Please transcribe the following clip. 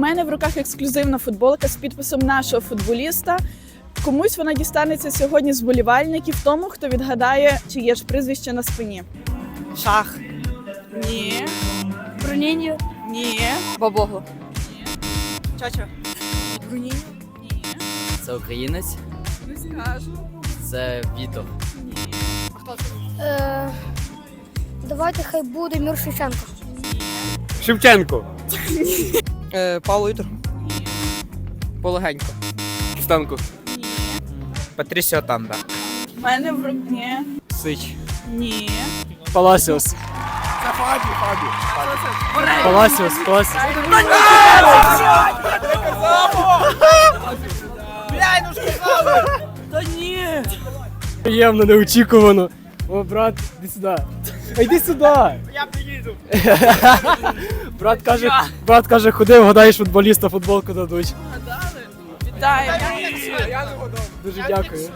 У мене в руках ексклюзивна футболка з підписом нашого футболіста. Комусь вона дістанеться сьогодні з болівальників, тому хто відгадає, чи є ж прізвище на спині. Шах. Ні, Бруніньо. ні, Бабогло. чачо. Бруніньо. Ні, Це українець, не скажу. це Вітов. Ні. Хто це? Е, давайте хай буде Мір Шевченко. Шевченко. Е, Вітер. Полегенько. Станко. Ні. Патрісіо Танда. У мене в. Ні. Сич. Ні. Паласіос. Це Фабі. Паласіос. Паласіос. Та ні. Приємно, неочікувано. О, брат, іди сюди. А йди сюди. Я приїду. брат каже, брат каже, ходи, вгадаєш футболіста, футболку дадуть. Вітаю. Дуже дякую.